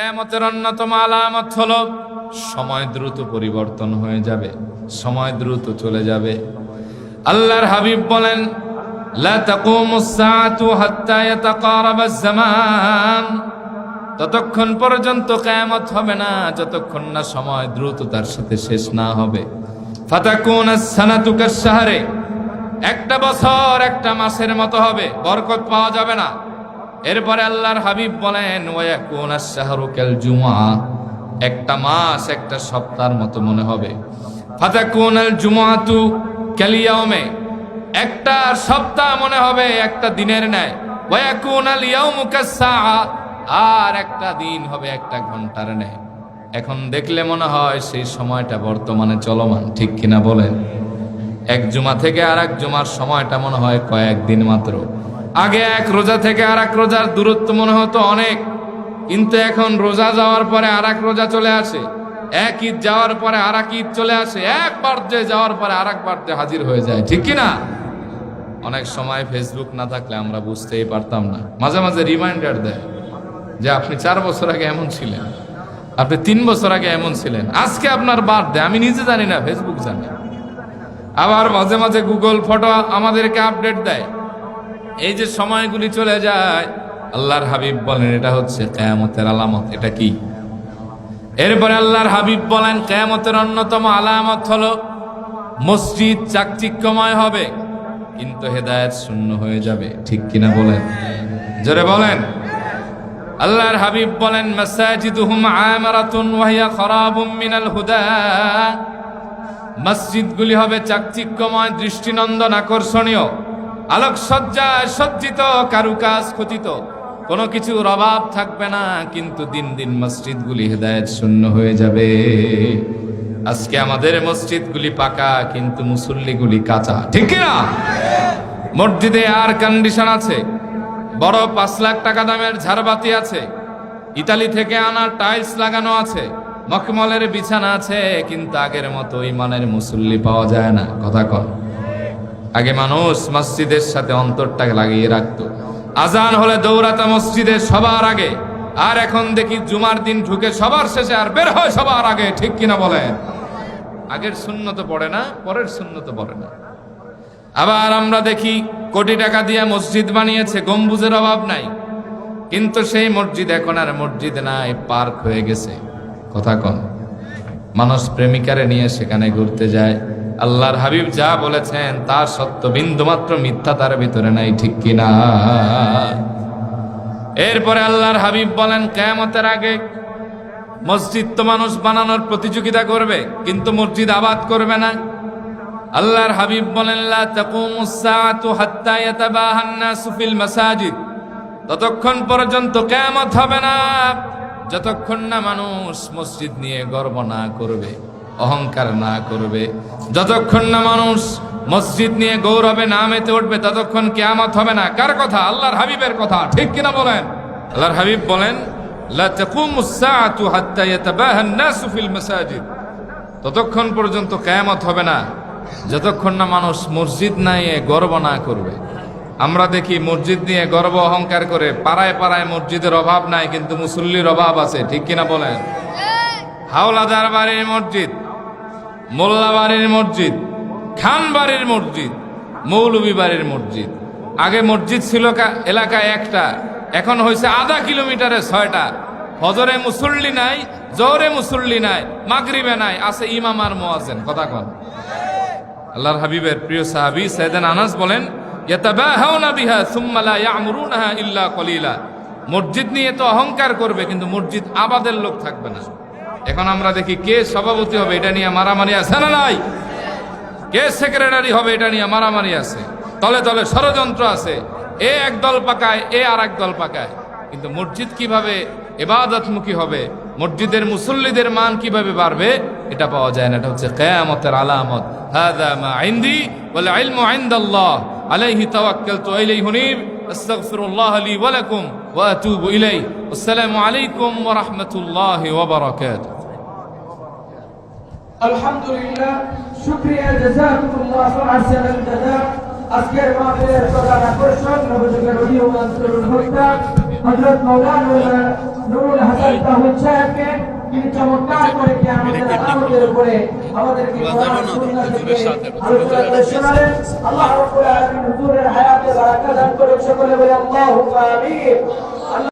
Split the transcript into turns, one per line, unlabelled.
কেয়ামতের অন্যতম আলামত হলো, সময় দ্রুত পরিবর্তন হয়ে যাবে, সময় দ্রুত চলে যাবে। আল্লাহর হাবিব বলেন ততক্ষণ পর্যন্ত কিয়ামত হবে না, যতক্ষণ না সময় দ্রুত তার সাথে শেষ না হবে। ফাতাকুনাস সানাতু কাশ-শাহরে। একটা বছর, একটা মাসের মতো হবে, বরকত পাওয়া যাবে না। এরপরে আল্লাহর হাবিব বলেন ওয়াকুন আশ-শাহরু কাল জুমআ। একটা মাস, একটা সপ্তাহের মতো মনে হবে। ফাতাকুন আল জুমআতু কাল একটা সপ্তাহ মনে হবে, একটা দিনের ন্যায়। ওয়াকুন আল ইয়াউমু আর একটা দিন হবে, একটা ঘণ্টার ন্যায়। এখন দেখলে মনে হয় সেই সময়টা বর্তমানে চলমান, ঠিক কিনা বলেন? এক জুমা থেকে আর এক জুমার সময়টা মনে হয় কয়েকদিন মাত্র। আগে এক রোজা থেকে আর এক রোজার দূরত্ব মনে হতো অনেক। কিন্তু এখন রোজা যাওয়ার পরে আর এক রোজা চলে আসে। এক ঈদ যাওয়ার পরে আর এক ঈদ চলে আসে। এক বার্থডে যাওয়ার পরে আর এক বার্থডে হাজির হয়ে যায়। ঠিক কিনা? অনেক সময় ফেসবুক না থাকলে আমরা বুঝতেই পারতাম না। মাঝে মাঝে রিমাইন্ডার দেয় যে আপনি চার বছর আগে এমন ছিলেন। আপনি তিন বছর আগে এমন ছিলেন। আজকে আপনার বার্থডে। আমি নিজে জানি না ফেসবুক জানি। আবার মাঝে মাঝে গুগল ফটো আমাদেরকে আপডেট দেয়। এই যে সময়গুলি চলে যায়, আল্লাহর হাবিব বলেন, এটা হচ্ছে কেয়ামতের আলামত, এটা কি? এরপরে আল্লাহর হাবিব বলেন, কেয়ামতের অন্যতম আলামত হলো, মসজিদ চাকচিক্যময় হবে, কিন্তু হেদায়েত শূন্য হয়ে যাবে, ঠিক কিনা বলেন? জোরে বলেন। আল্লাহর হাবিব বলেন, মাসাজিদুহুম আমারাতুন মিনাল হুদা। মসজিদগুলি হবে চাকচিক্যময়, দৃষ্টিনন্দন আকর্ষণীয়। আলোকসজ্জায় সজ্জিত, কারুকাজ খচিত। কোনো কিছুর অভাব থাকবে না, কিন্তু দিন দিন মসজিদগুলি হেদায়েত শূন্য হয়ে যাবে। আজকে আমাদের মসজিদগুলি পাকা, কিন্তু মুসল্লিগুলি কাঁচা। ঠিক না? মসজিদে আর কন্ডিশন আছে। বড় পাঁচ লাখ টাকা দামের ঝাড়বাতি আছে। ইতালি থেকে আনা টাইলস লাগানো আছে। মখমলের বিছানা আছে, কিন্তু আগের মতো ইমানের মুসল্লি পাওয়া যায় না। কথা কন। আগে মানুষ মসজিদের সাথে অন্তরটাকে লাগিয়ে রাখতো। আজান হলে দৌড়াতা মসজিদে সবার আগে। আর এখন দেখি জুমার দিন ঢুকে সবার শেষে আর বের হয় সবার আগে, ঠিক কিনা বলেন? আগের শূন্য তো পড়ে না, পরের শূন্য তো পড়ে না। আবার আমরা দেখি কোটি টাকা দিয়ে মসজিদ বানিয়েছে, গম্বুজের অভাব নাই। কিন্তু সেই মসজিদ এখন আর মসজিদ নাই, পার্ক হয়ে গেছে। কথা কন মানুষ প্রেমিকারে নিয়ে সেখানে ঘুরতে যায়। আল্লাহর হাবিব যা বলেছেন, তার সত্য বিন্দু মাত্র মিথ্যা তার ভিতরে নাই, ঠিক কিনা? এরপরে আল্লাহর হাবিব বলেন, কেয়ামতের আগে মসজিদ তো মানুষ বানানোর প্রতিযোগিতা করবে, কিন্তু মসজিদ আবাদ করবে না। আল্লাহর হাবিব বলেন ততক্ষণ পর্যন্ত কিয়ামত হবে না, যতক্ষণ না মানুষ মসজিদ নিয়ে গর্ব না করবে। অহংকার না করবে। যতক্ষণ না মানুষ মসজিদ নিয়ে গৌরবে না মেতে উঠবে ততক্ষণ কেয়ামত হবে না। কার কথা? আল্লাহর হাবিবের কথা। ঠিক কিনা বলেন? আল্লাহর হাবিব বলেন ততক্ষণ পর্যন্ত কেয়ামত হবে না। যতক্ষণ না মানুষ মসজিদ নিয়ে গর্ব না করবে। আমরা দেখি মসজিদ নিয়ে গর্ব অহংকার করে পাড়ায় পাড়ায় মসজিদের অভাব নাই কিন্তু মুসল্লির অভাব আছে। ঠিক কিনা বলেন? হাওলাদার বাড়ির মসজিদ। মোল্লা বাড়ির মসজিদ খান বাড়ির মসজিদ মৌলবী বাড়ির মসজিদ। আগে মসজিদ ছিল এলাকায় একটা, এখন হয়েছে আধা কিলোমিটারে ছয়টা। হজরে মুসল্লি নাই জোরে মুসল্লি নাই, মাগরিবে নাই, আছে ইমাম আর মোয়াজেন কথা কন। আল্লাহর হাবিবের প্রিয় সাহাবী সাইদান আনাস বলেন মসজিদ নিয়ে তো অহংকার করবে, কিন্তু মসজিদ আবাদের লোক থাকবে না। এখন আমরা দেখি কে সভাপতি হবে, এটা নিয়ে মারামারি আছে না নাই? কে সেক্রেটারি হবে, এটা নিয়ে মারামারি আছে? তলে তলে ষড়যন্ত্র আছে। এ এক দল পাকায়, এ আর এক দল পাকায়। কিন্তু মসজিদ কীভাবে এবাদতমুখী হবে, মসজিদের মুসল্লিদের মান কীভাবে বাড়বে, এটা পাওয়া যায় না। এটা হচ্ছে কেয়ামতের আলামত। হাদা মা ইনদি ওয়াল ইলমু ইনদাল্লাহ। আলাইহি তাওয়াক্কালতু ওয়া ইলাইহি হুনিব। আস্তাগফিরুল্লাহ লি ওয়া লাকুম ওয়া আতুবু ইলাইহি আসসালামু আলাইকুম ওয়া রাহমাতুল্লাহি ওয়া বারাকাতুহু
আলহামদুলিল্লাহ শুক্রিয়া জাযাকুমুল্লাহ আহসানাল জাযা আজকের মাহফিলের প্রধান আকর্ষণ নবযুগের অলি ও আন্তরিক বক্তা হযরত মাওলানা নুরুল হাসান তাহিদ সাহেবকে তিনি চমৎকার করে কি আমাদের আলামতের উপরে আমাদেরকে আলোচনা করে শোনালেন আল্লাহ রাব্বুল আলামিন হুজুরের হায়াতে বারাকা দান করুন সকলে বলে আল্লাহুম্মা আমিন।